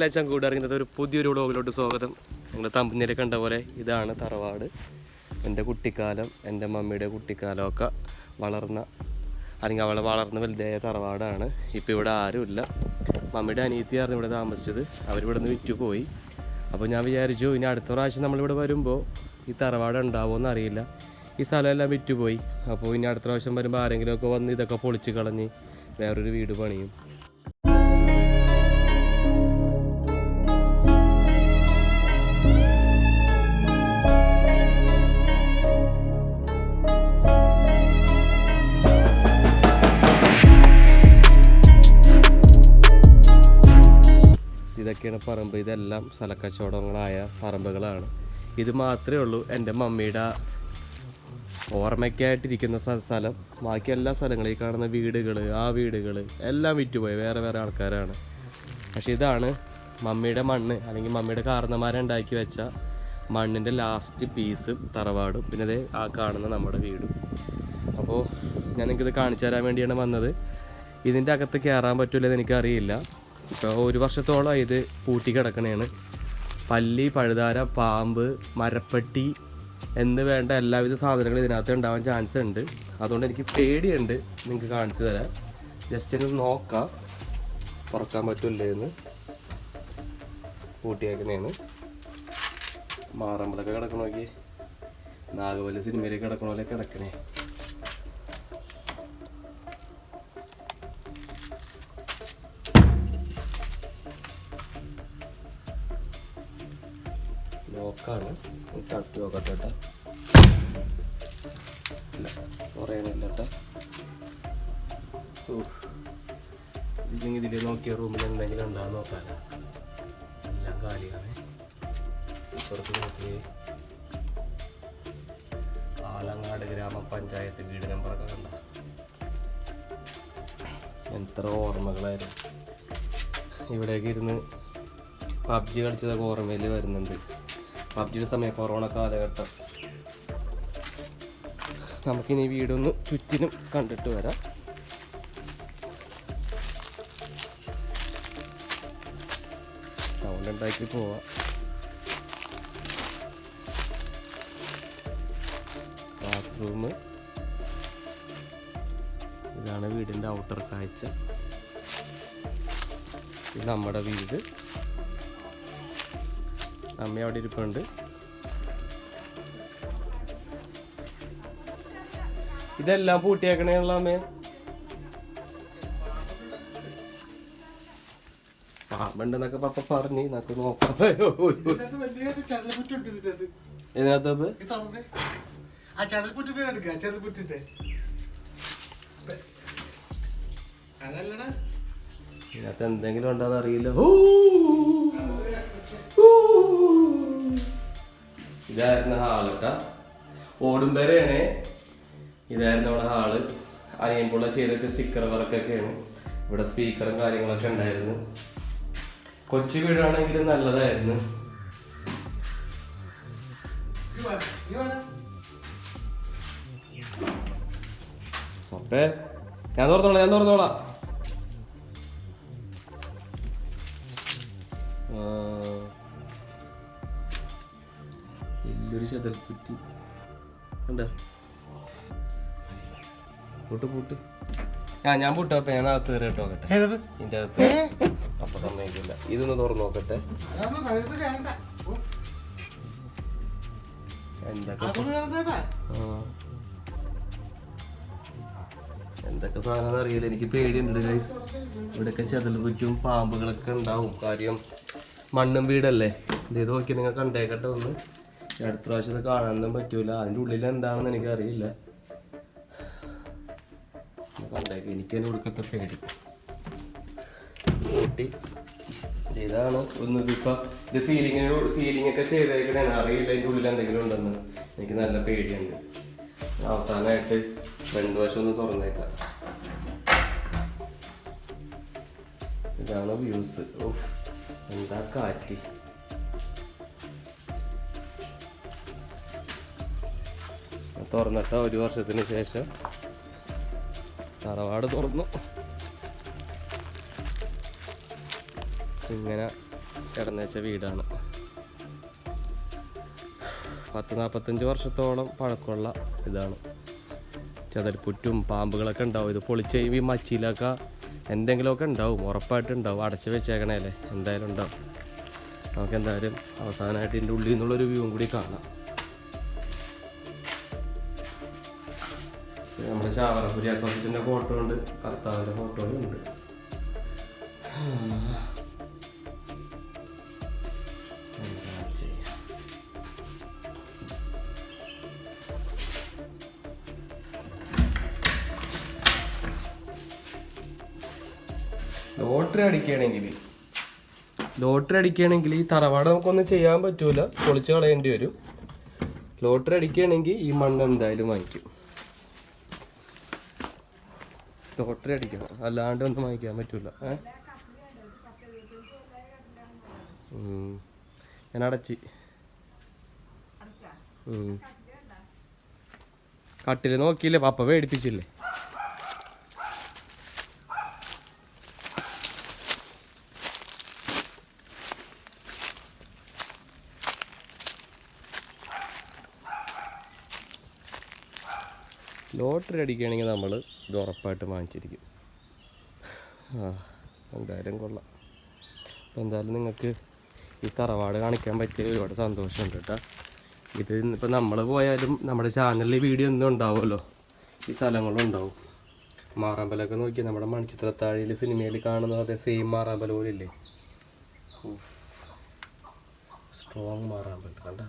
എല്ലാ ചങ്കൂട് ഇറങ്ങുന്നത് ഒരു പുതിയൊരു വ്ളോഗിലോട്ട് സ്വാഗതം. നിങ്ങൾ തമ്പനിയിൽ കണ്ട പോലെ ഇതാണ് തറവാട്. എന്റെ കുട്ടിക്കാലം എന്റെ മമ്മിയുടെ കുട്ടിക്കാലമൊക്കെ വളർന്ന അല്ലെങ്കിൽ അവളെ വളർന്ന് വലുതായ തറവാടാണ്. ഇപ്പോൾ ഇവിടെ ആരുമില്ല. മമ്മിയുടെ അനിയത്തിയായിരുന്നു ഇവിടെ താമസിച്ചത്. അവരിവിടെ നിന്ന് വിറ്റു പോയി. അപ്പോൾ ഞാൻ വിചാരിച്ചു ഇനി അടുത്ത പ്രാവശ്യം നമ്മളിവിടെ വരുമ്പോൾ ഈ തറവാട് ഉണ്ടാവുമോ അറിയില്ല ഈ സ്ഥലമെല്ലാം വിറ്റുപോയി. അപ്പോൾ ഇനി അടുത്ത പ്രാവശ്യം വരുമ്പോൾ ആരെങ്കിലുമൊക്കെ വന്ന് ഇതൊക്കെ പൊളിച്ച് കളഞ്ഞ് വേറൊരു വീട് പണിയും. ഇതൊക്കെയാണ് പറമ്പ്. ഇതെല്ലാം സ്ഥലക്കച്ചവടങ്ങളായ പറമ്പുകളാണ്. ഇത് മാത്രമേ ഉള്ളൂ എന്റെ മമ്മിയുടെ ഓർമ്മയ്ക്കായിട്ടിരിക്കുന്ന സ്ഥ- സ്ഥലം. ബാക്കി എല്ലാ സ്ഥലങ്ങളും ഈ കാണുന്ന വീടുകൾ ആ വീടുകൾ എല്ലാം വിറ്റുപോയി. വേറെ വേറെ ആൾക്കാരാണ്. പക്ഷെ ഇതാണ് മമ്മിയുടെ മണ്ണ്. അല്ലെങ്കിൽ മമ്മിയുടെ കാരണന്മാരെ ഉണ്ടാക്കി വെച്ച മണ്ണിന്റെ ലാസ്റ്റ് പീസ് തറവാടും. പിന്നെ ദേ ആ കാണുന്ന നമ്മുടെ വീടും. അപ്പോൾ ഞാൻ നിങ്ങൾക്കിത് കാണിച്ചു തരാൻ വേണ്ടിയാണ് വന്നത്. ഇതിന്റെ അകത്ത് കയറാൻ പറ്റില്ലെന്ന് എനിക്കറിയില്ല. ഇപ്പോൾ ഒരു വർഷത്തോളം ഇത് പൂട്ടി കിടക്കണേണ്. പല്ലി പഴുതാര പാമ്പ് മരപ്പെട്ടി എന്ന് വേണ്ട എല്ലാവിധ സാധനങ്ങളും ഇതിനകത്ത് ഉണ്ടാവാൻ ചാൻസ് ഉണ്ട്. അതുകൊണ്ട് എനിക്ക് പേടിയുണ്ട് നിങ്ങൾക്ക് കാണിച്ചു തരാം ജസ്റ്റ് ഒന്ന് നോക്കാം. തുറക്കാൻ പറ്റില്ലേ എന്ന് പൂട്ടിയേക്കണേന്ന് മാറമ്പളൊക്കെ കിടക്കണോക്കി നാഗവല്ല സിനിമയിലേക്ക് കിടക്കണ പോലെ കിടക്കണേ. നോക്കട്ടെ കേട്ടോ. ഇതിൽ നോക്കിയ റൂമിൽ എന്തെങ്കിലും ഉണ്ടാകും നോക്കാനോ എല്ലാം കാലിയാണ്. ഇപ്പുറത്ത് നോക്കി ആലങ്ങാട് ഗ്രാമപഞ്ചായത്ത് വീട് നമ്പറൊക്കെ കണ്ട? എത്ര ഓർമ്മകളായിരുന്നു. ഇവിടേക്ക് ഇരുന്ന് പബ്ജി കളിച്ചതൊക്കെ ഓർമ്മയിൽ വരുന്നുണ്ട്. പബ്ജിയുടെ സമയം കൊറോണ കാലഘട്ടം. നമുക്കിനി വീടൊന്ന് ചുറ്റിനും കണ്ടിട്ട് വരാം. സൗണ്ട് ഉണ്ടാക്കി പോവാം. ബാത്റൂം ഇതാണ് വീടിന്റെ ഔട്ടർ കാഴ്ച. നമ്മുടെ വീട്. അമ്മ അവിടെ ഇരിപ്പുണ്ട്. ഇതെല്ലാം പൂട്ടിയേക്കണേയുള്ള അമ്മേ. പാമ്പുണ്ടെന്നൊക്കെ പപ്പ പറഞ്ഞു നമുക്ക് നോക്കാം. ഇതിനകത്തത്? ഇതിനകത്ത് എന്തെങ്കിലും ഉണ്ടോ അറിയില്ല ഹൂ! ഇതായിരുന്നു ഹാൾ കേട്ടാ. ഓടുംപേരെയാണ്. ഇതായിരുന്നു നമ്മുടെ ഹാൾ. അനിയൻപുള്ള ചെയ്ത് വെച്ച സ്റ്റിക്കർ വർക്കൊക്കെയാണ് ഇവിടെ സ്പീക്കറും കാര്യങ്ങളൊക്കെ ഉണ്ടായിരുന്നു. കൊച്ചു വീടാണെങ്കിലും നല്ലതായിരുന്നു. അപ്പേ ഞാൻ തുറന്നോളാം ഞാൻ തുറന്നോളാം. ആ. വലിയൊരു ചതൽക്കുറ്റി കണ്ട? പൂട്ട് പൂട്ട്. ആ ഞാൻ പൂട്ടപ്പ ഞാൻ അകത്ത് കയറി കേട്ടോ? ഇതിന്റെ അകത്ത്. അപ്പൊ സമ്മതിക്കില്ല. ഇതൊന്ന് തുറന്നു നോക്കട്ടെ. എന്തൊക്കെ. എന്തൊക്കെ സാധനം അറിയില്ല. എനിക്ക് പേടിയുണ്ട് ഗൈസ് ഇവിടെയൊക്കെ ചെതൽ കുറ്റും പാമ്പുകളൊക്കെ ഉണ്ടാവും. കാര്യം മണ്ണും വീടല്ലേ? ഇത് നോക്കി നിങ്ങൾ കണ്ടേക്കട്ടെ ഒന്ന്. ഈ അടുത്ത പ്രാവശ്യം ഇത് കാണാനൊന്നും പറ്റൂല. അതിന്റെ ഉള്ളിൽ എന്താണെന്ന് എനിക്ക് അറിയില്ല എനിക്ക് തന്നെ കൊടുക്കത്തെ പേടി. കൂട്ടി ഇതാണ് ഒന്ന് ഇപ്പൊ ഇത് സീലിംഗ് ഒക്കെ ചെയ്തേക്കണേ അറിയില്ല അതിന്റെ ഉള്ളിൽ എന്തെങ്കിലും ഉണ്ടെന്ന്. എനിക്ക് നല്ല പേടിയുണ്ട്. അവസാനമായിട്ട് രണ്ട് വശം ഒന്ന് തുറന്നേക്കാം. ഇതാണ് വ്യൂസ് ഓ എന്താ കാറ്റ്? തുറന്നിട്ട ഒരു വർഷത്തിന് ശേഷം തറവാട് തുറന്നു. ഇങ്ങനെ കിടന്നേച്ച വീടാണ്. പത്ത് നാൽപ്പത്തഞ്ച് വർഷത്തോളം പഴക്കമുള്ള ഇതാണ്. ചതൽപ്പുറ്റും പാമ്പുകളൊക്കെ ഉണ്ടാവും. ഇത് പൊളിച്ച് കഴിയുമ്പോൾ മച്ചിയിലൊക്കെ എന്തെങ്കിലുമൊക്കെ ഉണ്ടാവും. ഉറപ്പായിട്ട് ഉണ്ടാവും. അടച്ച് വെച്ചേക്കണേലേ എന്തായാലും ഉണ്ടാവും. നമുക്ക് എന്തായാലും അവസാനമായിട്ട് ഇതിന്റെ ഉള്ളിൽ നിന്നുള്ളൊരു വ്യൂവും കൂടി കാണാം. നമ്മുടെ ചാവറപ്പുരി അക്കോസിന്റെ ഫോട്ടോ ഉണ്ട്. കർത്താവിന്റെ ഫോട്ടോയും ഉണ്ട്. ലോട്ടറി അടിക്കുകയാണെങ്കിൽ ലോട്ടറി അടിക്കുകയാണെങ്കിൽ ഈ തറവാട് നമുക്കൊന്നും ചെയ്യാൻ പറ്റൂല. പൊളിച്ച് കളയേണ്ടി വരും. ലോട്ടറി അടിക്കുകയാണെങ്കിൽ ഈ മണ്ണ് എന്തായാലും വാങ്ങിക്കും. ലോട്ടറി അടിക്കണം അല്ലാണ്ട് ഒന്നും വാങ്ങിക്കാൻ പറ്റൂല. ഞാൻ അടച്ചി. ഉം. കട്ടിൽ നോക്കിയില്ലേ? പപ്പ പേടിപ്പിച്ചില്ലേ? ലോട്ടറി അടിക്കുകയാണെങ്കിൽ നമ്മൾ ഇത് ഉറപ്പായിട്ട് വാങ്ങിച്ചിരിക്കും. ആ എന്തായാലും കൊള്ളാം. അപ്പോൾ എന്തായാലും നിങ്ങൾക്ക് ഈ തറവാട് കാണിക്കാൻ പറ്റിയ ഒരുപാട് സന്തോഷമുണ്ട് കേട്ടോ. ഇത് ഇപ്പോൾ നമ്മൾ പോയാലും നമ്മുടെ ചാനലിൽ വീഡിയോ ഒന്നും ഉണ്ടാവുമല്ലോ. ഈ സ്ഥലങ്ങളും ഉണ്ടാവും. മാറാമ്പലൊക്കെ നോക്കി നമ്മുടെ മൺചിത്രത്താഴിയിൽ സിനിമയിൽ കാണുന്ന അതേ സെയിം മാറാമ്പല പോലെ ഇല്ലേ സ്ട്രോങ് മാറാമ്പൽ കണ്ട?